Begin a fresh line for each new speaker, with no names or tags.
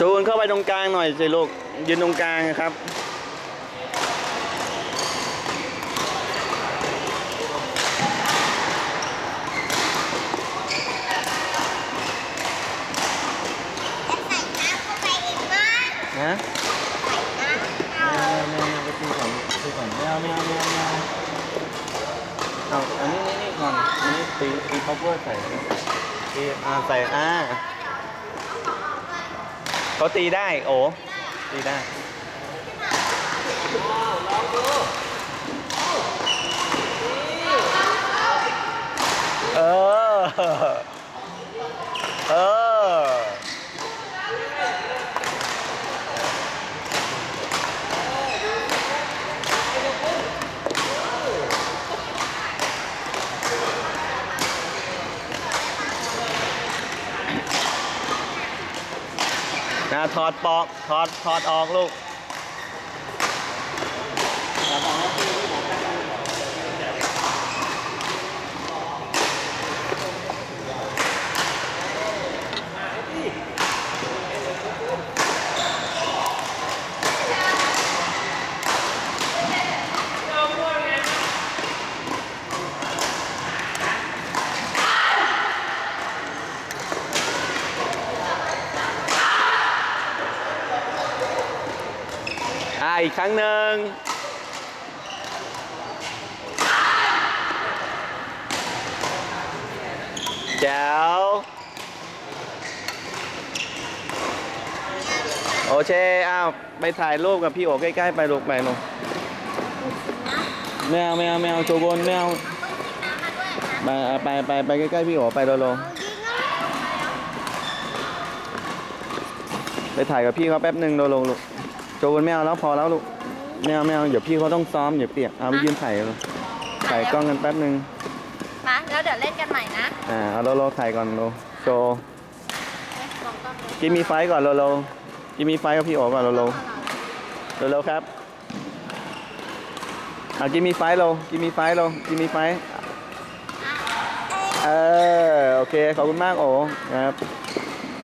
จูนเข้าไปตรงกลางหน่อยสิลูกยืนตรงกลางครับ
จะใส่น้ำเข้าไปอีกมั้ย
ฮะ
ใส่น้ำ
ไม่เอาไม่เอาไปตีก่อนตีก่อนไม่เอาไม่เอาไม่เอาไม่เอาเอาอันนี้นี่นี่ก่อนอันนี้ตีตีข้าวโพดใส่ตีอ่าใส่อ่า เขาตีได้ โอ้ตีได้เออ เออ นะ ถอดปอกถอดถอดออกลูก อ่าอีกครั้งหนึ่งแจ๋วโอเคอ้าวไปถ่ายรูปกับพี่โอใกล้ๆ ไปลูกไปลูกไม่เอาไม่เอาไม่เอาโจโกนไม่เอาไปไปไปไปใกล้ๆพี่โอไปโลโลไปถ่ายกับพี่เขาแป๊บหนึ่งโลโลลูก จโกนไม่เอาแล้วพอแล้วลูกไม่เอาไม่เอาเดี๋ยวพี่เขาต้องซ้อมอย่าเปียกเอาไปยืนถ่ายลูกถ่ายกล้องกันแป๊บหนึ่ง
มาแล้วเดี๋ยวเล่นกันใหม่นะ
อ่าเอาโลโลถ่ายก่อนโลโชว์
เอ้ยมองกล้องเลย
กินมีไฟก่อนโลโลกินมีไฟกับพี่โอก่อนโลโลโลโลครับอ่ากินมีไฟโลกินมีไฟโลกินมีไฟเออโอเคขอบคุณมากโอครับ